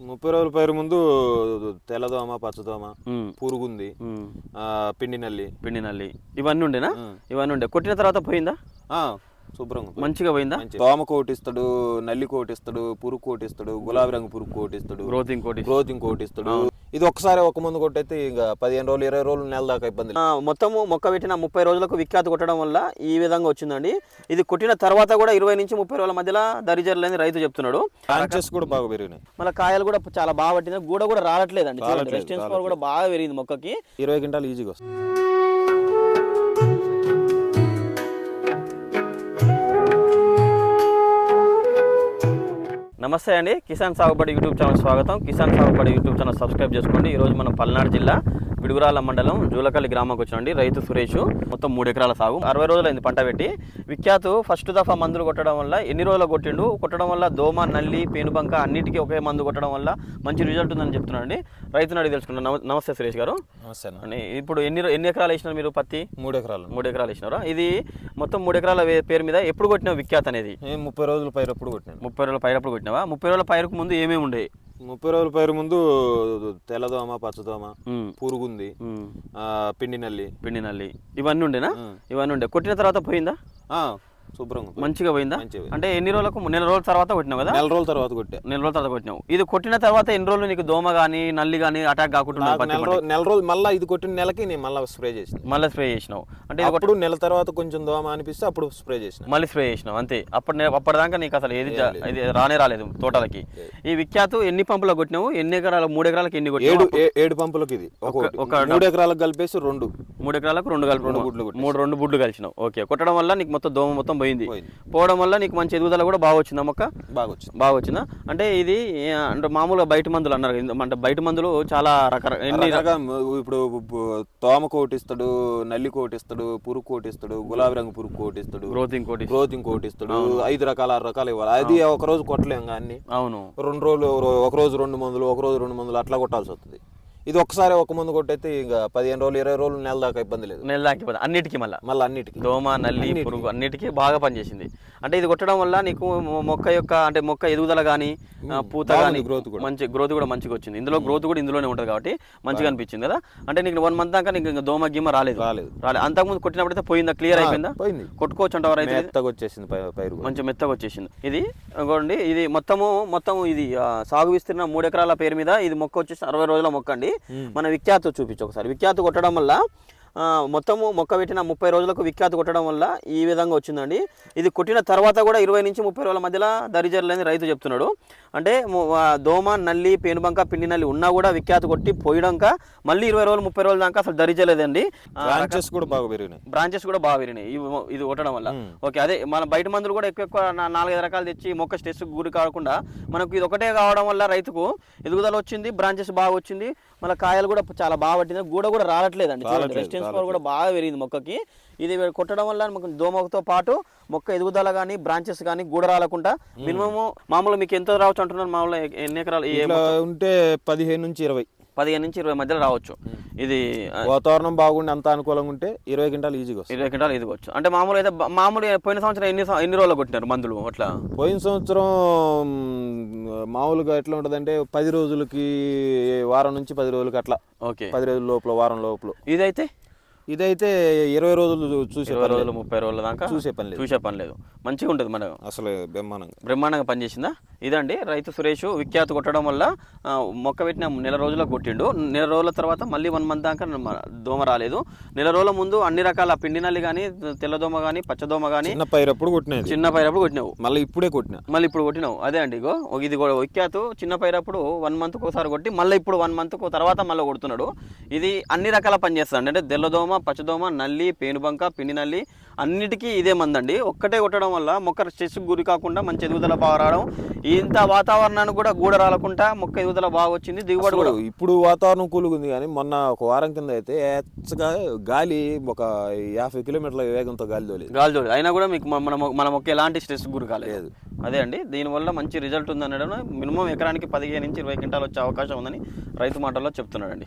ముప్పై రోజుల పైరు ముందు తెల్లదోమ పచ్చదోమ పురుగుంది. ఉమ్. ఆ, పిండి నల్లి. పిండి నల్లి. ఇవన్నీ ఉండేనా. ఇవన్నీ ఉండే. కొట్టిన తర్వాత పోయిందా? శుభ్రంగా. మంచిగా పోయిందా? దోమ కోటిస్తాడు నల్లి కోటిస్తాడు పురుగు కోటిస్తాడు గులాబీ రంగు పురుగు కోటిస్తాడు. గ్రోత్ ఇంకోటి గ్రోత్ ఇంకోటిస్తాడు ఇది ఒక్కసారి ఒక ముందు కొట్టయితే ఇంకా పదిహేను రోజులు ఇరవై రోజులు నెల దాకా ఇబ్బంది మొత్తము మొక్క పెట్టిన ముప్పై రోజులకు విఖ్యాతి కొట్టడం వల్ల ఈ విధంగా వచ్చిందండి. ఇది కొట్టిన తర్వాత కూడా ఇరవై నుంచి ముప్పై రోజుల మధ్యలో దరిజరలేని రైతు చెప్తున్నాడు. బ్రాంచెస్ కూడా బాగా పెరిగినాయి. మళ్ళీ కాయలు కూడా చాలా బాగా పట్టింది. గూడ కూడా రావట్లేదండి రెసిస్టెన్స్ పవర్ కూడా బాగా పెరిగింది మొక్కకి. ఇరవై క్వింటాలు ఈజీగా వస్తుంది. నమస్తే అండి. కిసాన్ సాగుబడి యూట్యూబ్ ఛానల్ స్వాగతం. కిసాన్ సాగుబడి యూట్యూబ్ ఛానల్ సబ్స్క్రైబ్ చేసుకోండి. ఈరోజు మనం పల్నాడు జిల్లా పిడుగురాల మండలం జూలకల్లి గ్రామంకి వచ్చినండి రైతు సురేష్. మొత్తం మూడు ఎకరాల సాగు. అరవై రోజులైంది పంట పెట్టి. విఖ్యాతు ఫస్ట్ దఫా మందులు కొట్టడం వల్ల ఎన్ని రోజులు కొట్టిండు? కొట్టడం వల్ల దోమ నల్లి పేనుబంక అన్నిటికీ ఒకే మందు కొట్టడం వల్ల మంచి రిజల్ట్ ఉందని చెప్తున్నారండి. రైతుని అడిగి తెలుసుకున్నాను నమ- నమస్తే సురేష్ గారు. నమస్తే ఇప్పుడు ఎన్ని ఎన్ని ఎకరాలు వేసినారు మీరు పత్తి? మూడు ఎకరాలు. మూడు ఎకరాలు వేసినారా? ఇది మొత్తం మూడు ఎకరాల పేరు మీద ఎప్పుడు కొట్టినావు విఖ్యాత్ అనేది? ముప్పై రోజుల పైరు అప్పుడు కొట్టినాను. ముప్పై రోజుల పైరప్పుడు కొట్టినావా? ముప్పై రోజుల పైరుకు ముందు ఏమేమి ఉండే ముప్పై రోజుల పైరు ముందు తెల్లదోమ పచ్చదోమ పురుగుంది. ఉమ్, ఆ, పిండి నల్లి. పిండి నల్లి. ఇవన్నీ ఉండేనా. ఇవన్నీ ఉండే. కొట్టిన తర్వాత పోయిందా? శుభ్రంగా. మంచిగా పోయిందా? అంటే ఎన్ని రోజులకు నెల రోజుల తర్వాత కొట్టినావు కదా? నెల రోజుల తర్వాత కొట్టా నెల రోజుల తర్వాత కొట్టినావు. ఇది కొట్టిన తర్వాత ఎన్ని రోజులు నీకు దోమ కానీ నల్లి కానీ అటాక్ కాకుండా నెల రోజు నెల రోజు మళ్ళీ ఇది కొట్టిన నెలకి నేను మళ్ళీ స్ప్రే చేసిన. మళ్ళీ స్ప్రే చేసినావు. అంటే ఇది అప్పుడు నెల తర్వాత కొంచెం దోమ అనిపిస్తే అప్పుడు స్ప్రే చేసిన. మళ్ళీ స్ప్రే చేసినావు అంతే. అప్పటి నే- అప్పటిదాకా నీకు అసలు ఏది ఇది రానే రాలేదు తోటలకి. ఈ విఖ్యాతు ఎన్ని పంపులకు కొట్టినావు? ఎన్ని ఎకరాలు మూడు ఎకరాలకు ఎన్ని ఏడు కొట్టినావు ఏడు పంపులకి ఇది. ఒక మూడు ఎకరాలకు కలిపేసి రెండు. మూడు ఎకరాలకు రెండు కలిపి రెండు గుడ్లు. మూడు రెండు బుడ్లు కలిసినావు. ఓకే కొట్టడం వల్ల నీకు మొత్తం దోమ మొత్తం పోయింది. పోవడం వల్ల నీకు మంచి ఎదుగుదల కూడా బాగా వచ్చిందా మొక్క? బాగా వచ్చింది బాగా వచ్చిందా అంటే ఇది అంటే మామూలుగా బయట మందులు అన్నారు అంటే బయట మందులు చాలా రకరకాల ఎన్ని ఇప్పుడు తోమ కోటిస్తాడు నల్లి కోటిస్తాడు పురుగు కోటిస్తాడు గులాబీ రంగు పురుగు కోటిస్తాడు గ్రోత్ ఇంకోటి గ్రోత్ ఇంకోటిస్తాడు ఐదు రకాల ఆరు రకాలు ఇవ్వాలి. అది ఒక రోజు కొట్టలేం కానీ అవును. రెండు రోజులు ఒక రోజు రెండు మందులు ఒక రోజు రెండు మందులు అట్లా కొట్టాల్సి వస్తుంది. ఇది ఒక్కసారి ఒక మందు కొట్టయితే ఇంకా పదిహేను రోజులు ఇరవై రోజులు నెల దాకా ఇబ్బంది లేదు. నెల దాకిపోతే అన్నిటికీ మళ్ళీ? మళ్ళీ అన్నిటికీ. దోమ నల్లి పురుగు అన్నిటికీ బాగా పనిచేసింది. అంటే ఇది కొట్టడం వల్ల నీకు మొక్క యొక్క అంటే మొక్క ఎదుగుదల కానీ పూత కానీ growth కూడా. మంచి గ్రోత్ కూడా మంచిగా వచ్చింది. ఇందులో గ్రోత్ కూడా ఇందులోనే ఉంటుంది కాబట్టి మంచిగా అనిపించింది కదా? అంటే నీకు వన్ మంత్ దాకా నీకు ఇంకా దోమ గిమ్మ రాలేదు. రాలేదు. రాలేదు అంతకుముందు కొట్టినప్పుడైతే పోయిందా? క్లియర్ అయిపోయిందా? పోయింది. కొట్టుకోవచ్చు రైతు మెత్తగా వచ్చేసింది పైరు. మంచి మెత్తగా వచ్చేసింది. ఇది ఇదిగోండి ఇది మొత్తము మొత్తం ఇది సాగు విస్తీర్ణ మూడు ఎకరాల పేరు మీద ఇది మొక్క వచ్చేసి అరవై రోజుల మొక్క అండి. మన విఖ్యాత చూపించు ఒకసారి. విఖ్యాత కొట్టడం వల్ల మొత్తము మొక్క పెట్టిన ముప్పై రోజులకు విఖ్యాత కొట్టడం వల్ల ఈ విధంగా వచ్చిందండి. ఇది కొట్టిన తర్వాత కూడా ఇరవై నుంచి ముప్పై రోజుల మధ్యలో దరిజరలేని రైతు చెప్తున్నాడు. అంటే దోమ నల్లి పేనుబంక పిండి నల్లి ఉన్నా కూడా విఖ్యాత కొట్టి పోయడాక మళ్ళీ ఇరవై రోజులు ముప్పై రోజుల దాకా అసలు దరిజలేదండి బ్రాంచెస్ కూడా బాగా పెరిగినాయి. బ్రాంచెస్ కూడా బాగా పెరిగినాయి. ఇది కొట్టడం వల్ల. ఓకే అదే మన బయట మందులు కూడా ఎక్కువ ఎక్కువ నాలుగైదు రకాలు తెచ్చి మొక్క స్ట్రెస్ గురి కాకుండా మనకు ఇది ఒకటే కావడం వల్ల రైతుకు ఎదుగుదల వచ్చింది బ్రాంచెస్ బాగా వచ్చింది మళ్ళీ కాయలు కూడా చాలా బాగా పట్టింది గూడ కూడా రావట్లేదండి. రెసిస్టెన్స్ పవర్ కూడా బాగా పెరిగింది మొక్కకి. ఇది కొట్టడం వల్ల దోమతో పాటు మొక్క ఎదుగుదల కానీ బ్రాంచెస్ కానీ గూడ రాలకుండా మినిమం మామూలు మీకు ఎంత రావచ్చు అంటున్నారు? మామూలు ఎన్ని ఎకరాలు ఉంటే పదిహేను నుంచి ఇరవై. పదిహేను నుంచి ఇరవై మధ్యలో రావచ్చు. ఇది వాతావరణం బాగుండి అంత అనుకూలంగా ఉంటే ఇరవై క్వింటాలు ఈజీగా వస్తుంది. ఇరవై క్వింటాలు ఇదిగొచ్చు అంటే మామూలు అయితే మామూలు పోయిన సంవత్సరం ఎన్ని ఎన్ని రోజులు కొట్టినారు మందులు అట్లా? పోయిన సంవత్సరం మామూలుగా ఎట్లా ఉంటుందంటే పది రోజులకి వారం నుంచి పది రోజులకి అట్లా. ఓకే. పది రోజుల లోపల వారం లోపల. ఇదైతే? ఇదైతే ఇరవై రోజులు చూసే ఇరవై రోజులు. ముప్పై రోజుల దాకా చూసే పని లేదు. చూసే పని లేదు. మంచిగా ఉంటుంది మన అసలు బ్రహ్మాండంగా. బ్రహ్మాండంగా పనిచేసిందా? ఇదండి రైతు సురేష్ విఖ్యాత కొట్టడం వల్ల మొక్క పెట్టిన నెల రోజులకు కొట్టిండు. నెల రోజుల తర్వాత మళ్ళీ వన్ మంత్ దాకా దోమ రాలేదు. నెల రోజుల ముందు అన్ని రకాల పిండి నల్లి కానీ తెల్లదోమ కానీ పచ్చదోమ కానీ చిన్న పైరప్పుడు కొట్టినది. చిన్న పైరప్పుడు కొట్టినావు. మళ్ళీ ఇప్పుడే కొట్టిన. మళ్ళీ ఇప్పుడు కొట్టినావు. అదే అండి ఇగో ఇది కూడా విఖ్యాతు చిన్న పైరప్పుడు వన్ మంత్కి ఒకసారి కొట్టి మళ్ళీ ఇప్పుడు వన్ మంత్కు తర్వాత మళ్ళీ కొడుతున్నాడు. ఇది అన్ని రకాల పని చేస్తాడు. అంటే తెల్లదోమ పచ్చదోమ నల్లి పేనుబంక పిండి నల్లి అన్నిటికీ ఇదే మందండి. ఒక్కటే కొట్టడం వల్ల మొక్క స్ట్రెస్ గురి కాకుండా మంచి ఎదుగుదల బాగా రావడం. ఇంత వాతావరణానికి కూడా గూడ రాలకుండా మొక్క ఎదుగుదల బాగా వచ్చింది దిగుబడి కూడా. ఇప్పుడు వాతావరణం కూలుగా ఉంది కానీ మొన్న ఒక వారం కింద అయితే ఎచ్చగా గాలి ఒక యాభై కిలోమీటర్ల వేగంతో గాలి తోలేదు. గాలి జోడి అయినా కూడా మీకు మన మన మొక్క ఎలాంటి స్ట్రెస్ గురి కాలేదు. అదే అండి. దీనివల్ల మంచి రిజల్ట్ ఉందనడం మినిమం ఎకరానికి పదిహేను నుంచి ఇరవై క్వింటాలు వచ్చే అవకాశం ఉందని రైతు మాటల్లో చెప్తున్నాడండి.